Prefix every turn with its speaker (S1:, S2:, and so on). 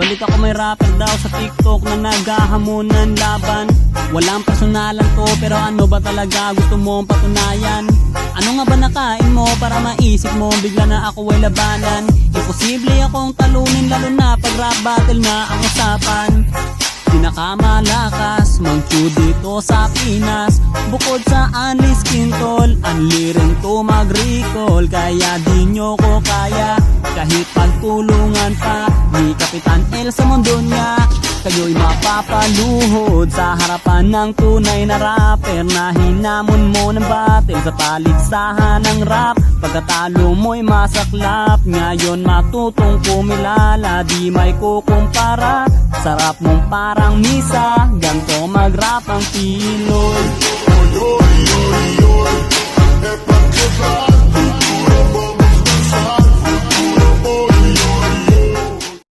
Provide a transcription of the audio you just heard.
S1: Balik ako may rapper daw sa TikTok na naghahamon ng laban. Walang personalan to pero ano ba talaga gusto mong patunayan? Ano nga ba nakain mo para maisip mo? Bigla na ako ay labanan? Imposible akong talunin lalo na pag rap battle na ang usapan. Pinakamalakas, mangkyu dito sa Pinas. Bukod sa Unleash Quintol, unli rin to mag-recall. Kaya di nyo ko kahit pagtulungan pa Ni Kapitan El sa mundo niya. Kayo'y mapapaluhod sa harapan ng tunay na rapper Na hinamon mo ng battle sa paligsahan ng rap. Pagkatalo mo'y masaklap Ngayon matutong kumilala Di may kukumpara. Sarap mong parang misa Ganto mag-rap ang Pinoy